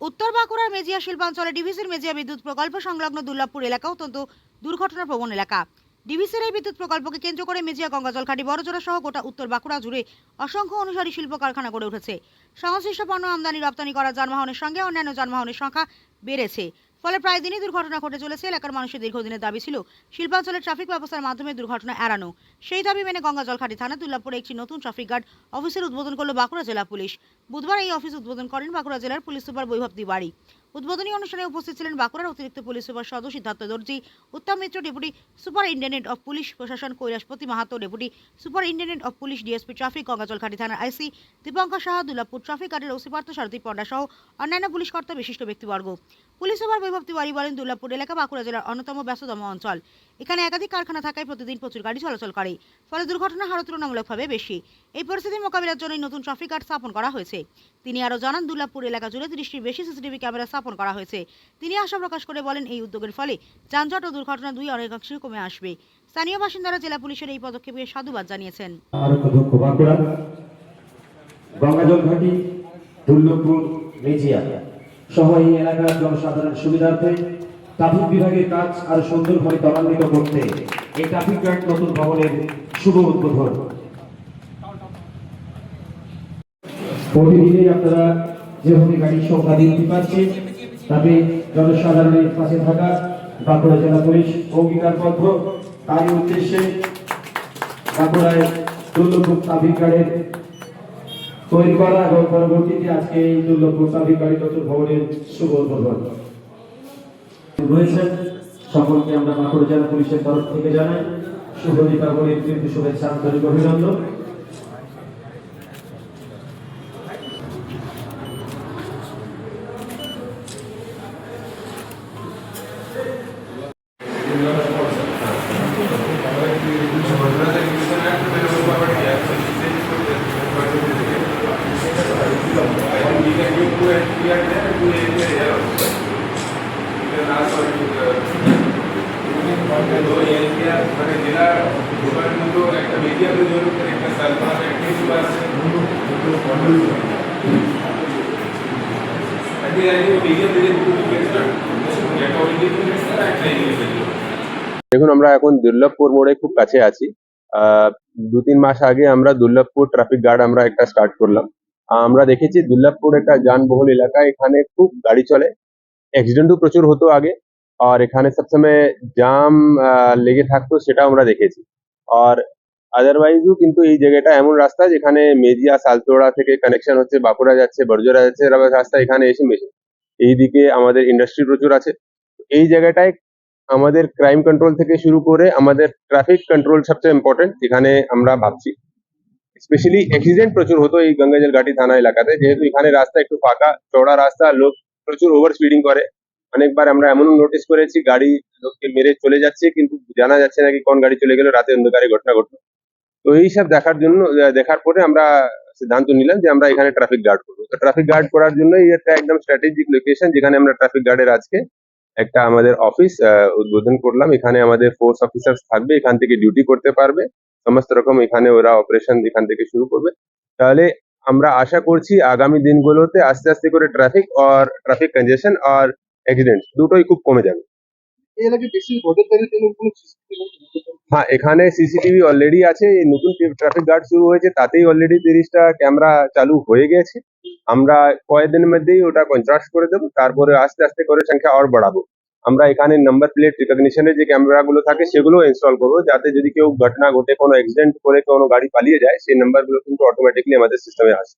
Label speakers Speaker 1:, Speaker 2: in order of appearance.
Speaker 1: উত্তর বাঁকুড়ার মেজিয়া শিল্পাঞ্চলে ডিভিসির মেজিয়া বিদ্যুৎ প্রকল্প সংলগ্ন দুর্লভপুর এলাকা অত্যন্ত দুর্ঘটনা প্রবণ এলাকা। ডিভিসির এই বিদ্যুৎ প্রকল্পকে কেন্দ্র করে মেজিয়া গঙ্গাজল জলখাটি, বড়জোড়া সহ গোটা উত্তর বাঁকুড়া জুড়ে অসংখ্য অনুসারী শিল্প কারখানা গড়ে উঠেছে। সংশ্লিষ্ট পণ্য আমদানি রপ্তানি করা যানবাহনের সঙ্গে অন্যান্য যানবাহনের সংখ্যা বেড়েছে। ফলে প্রায় দিনই দুর্ঘটনা ঘটে চলেছে, এলাকার মানুষের দীর্ঘদিনের দাবি ছিল শিল্পাঞ্চলের ট্রাফিক ব্যবস্থার মাধ্যমে দুর্ঘটনা এড়ানো। সেই দাবি মেনে গঙ্গা জলঘাটি থানা দুল্লাপুরে একটি নতুন ট্রাফিক গার্ড অফিসের উদ্বোধন করল বাঁকুড়া জেলা পুলিশ। বুধবার এই অফিস উদ্বোধন করেন বাঁকুড়া জেলার পুলিশ সুপার বৈভব তিওয়ারি। উদ্বোধনী অনুষ্ঠানে উপস্থিত ছিলেন বাঁকুড়ার অতিরিক্ত পুলিশ সুপার সদস্য Siddharth Darji, Uttam Mitra deputy superintendent of police প্রশাসন Kailashpati Mahato deputy superintendent of police DSP traffic Gangajal Ghati থানার আইসি, দীপঙ্কর সাহা দুর্লাপুর ট্রাফিক গার্ডের ওসি পার্থ সারথী পণ্ডা সহ অন্যান্য পুলিশ কর্তা বিশিষ্ট ব্যক্তিবর্গ। পুলিশ সুপার বৈভব তিওয়ারি বলেন দুর্লাপুর এলাকা বাঁকুড়া জেলার অন্যতম ব্যস্ততম অঞ্চল। এখানে একাধিক কারখানা থাকায় প্রতিদিন প্রচুর গাড়ি চলাচল করে, ফলে দুর্ঘটনা হার তুলনামূলকভাবে বেশি। এই পরিস্থিতির মোকাবিলার জন্য নতুন ট্রাফিক গার্ড স্থাপন করা হয়েছে। তিনি আরও জানান দুর্লাপুর এলাকা জুড়ে তিরিশটির বেশি সিসিটিভি ক্যামেরা স্থাপন করা হয়েছে। তিনি আশা প্রকাশ করে বলেন, এই উদ্যোগের ফলে যানজট ও দুর্ঘটনা দুই অনেকাংশে কমে আসবে। স্থানীয় বাসিন্দারা জেলা পুলিশের এই পদক্ষেপে সাধুবাদ জানিয়েছেন।
Speaker 2: সহ এই এলাকার জনসাধারণের সুবিধার্থে ট্রাফিক বিভাগের কাজ আরও সুন্দরভাবে ত্বরান্বিত করতে এই ট্রাফিক গার্ড নতুন ভবনের শুভ উদ্বোধন। প্রতিদিনই আপনারা যেভাবে গাড়ির সংখ্যা বৃদ্ধি পাচ্ছে তাতে জনসাধারণের পাশে থাকা বাঁকুড়া জেলা পুলিশ অঙ্গীকারবদ্ধ। তারই উদ্দেশ্যে বাঁকুড়ায় দুর্লভপুর ট্রাফিক তৈরি করা এবং পরবর্তীতে আজকে এই দুর্লভপুর ট্রাফিক গাড়ি ভবনের শুভ উদ্বোধন রয়েছেন সকলকে আমরা বাঁকুড়া জেলা পুলিশের তরফ থেকে জানাই, শুভ দীপাবলির শুভেচ্ছা, আন্তরিক অভিনন্দন।
Speaker 3: মানে জেলা গোপাল মতো একটা মিডিয়া তৈরি হলো একটা
Speaker 4: দেখুন, আমরা এখন দুর্লভপুর মোড়ে খুব কাছে আছি। দু তিন মাস আগে আমরা দুর্লভপুর ট্রাফিক গার্ড আমরা একটা স্টার্ট করলাম। আমরা দেখেছি দুর্লভপুর একটা যানবহুল এলাকা, এখানে খুব গাড়ি চলে। অ্যাক্সিডেন্টও প্রচুর হতো আগে। আর এখানে সবসময় জাম লেগে থাকতো সেটা আমরা দেখেছি। আর আদারওয়াইজও কিন্তু এই জায়গাটা এমন রাস্তা যেখানে মেজিয়া, সালতোড়া থেকে কানেকশন হচ্ছে, বাঁকুড়া যাচ্ছে, বড়জোড়া যাচ্ছে রাস্তা এখানে এসে মেশে। এইদিকে আমাদের ইন্ডাস্ট্রি প্রচুর আছে। এই জায়গাটায় আমাদের ক্রাইম কন্ট্রোল থেকে শুরু করে আমাদের ট্রাফিক কন্ট্রোল সবচেয়ে ইম্পর্টেন্ট যেখানে আমরা ভাবছি। স্পেশালি অ্যাক্সিডেন্ট প্রচুর হতো এই গঙ্গাজল ঘাটি থানা এলাকাতে, যেহেতু এখানে রাস্তা একটু ফাঁকা, চওড়া রাস্তা, লোক প্রচুর ওভার স্পিডিং করে। অনেকবার আমরা এমন নোটিস করেছি, গাড়ি লোককে মেরে চলে যাচ্ছে, কিন্তু জানা যাচ্ছে না কি কোন গাড়ি চলে গেল, রাতে অন্ধকারে ঘটনা ঘটলো। তো এইসব দেখার জন্য দেখার পরে আমরা সিদ্ধান্ত নিলাম যে আমরা এখানে ট্রাফিক গার্ড করব। তো ট্রাফিক গার্ড করার জন্য একটা একদম স্ট্র্যাটেজিক লোকেশন যেখানে আমরা ট্রাফিক গার্ডের আজকে একটা আমাদের অফিস উদ্বোধন করলাম। এখানে আমাদের ফোর্স অফিসার থাকবে, এখান থেকে ডিউটি করতে পারবে। সমস্ত রকম এখানে ওরা অপারেশন এখান থেকে শুরু করবে। তাহলে আমরা আশা করছি আগামী দিনগুলোতে আস্তে আস্তে করে ট্রাফিক আর ট্রাফিক কনজেশন আর অ্যাক্সিডেন্ট দুটোই খুব কমে যাবে। হ্যাঁ এখানে সিসিটিভি অলরেডি আছে নতুন ট্রাফিক গার্ড শুরু হয়েছে, তাতেই অলরেডি তিরিশটা ক্যামেরা চালু হয়ে গেছে। আমরা কয়েকদিনের মধ্যেই ওটা কন্ট্রাস্ট করে দেবো, তারপরে আস্তে আস্তে করে সংখ্যা আর বাড়াবো। আমরা এখানে নাম্বার প্লেট রিকগনিশনের যে ক্যামেরাগুলো থাকে সেগুলো ইনস্টল করব, যাতে যদি কেউ ঘটনা ঘটে, কোনো অ্যাক্সিডেন্ট করে কোনো গাড়ি পালিয়ে যায়, সেই নাম্বারগুলো কিন্তু অটোমেটিকলি আমাদের সিস্টেমে আসে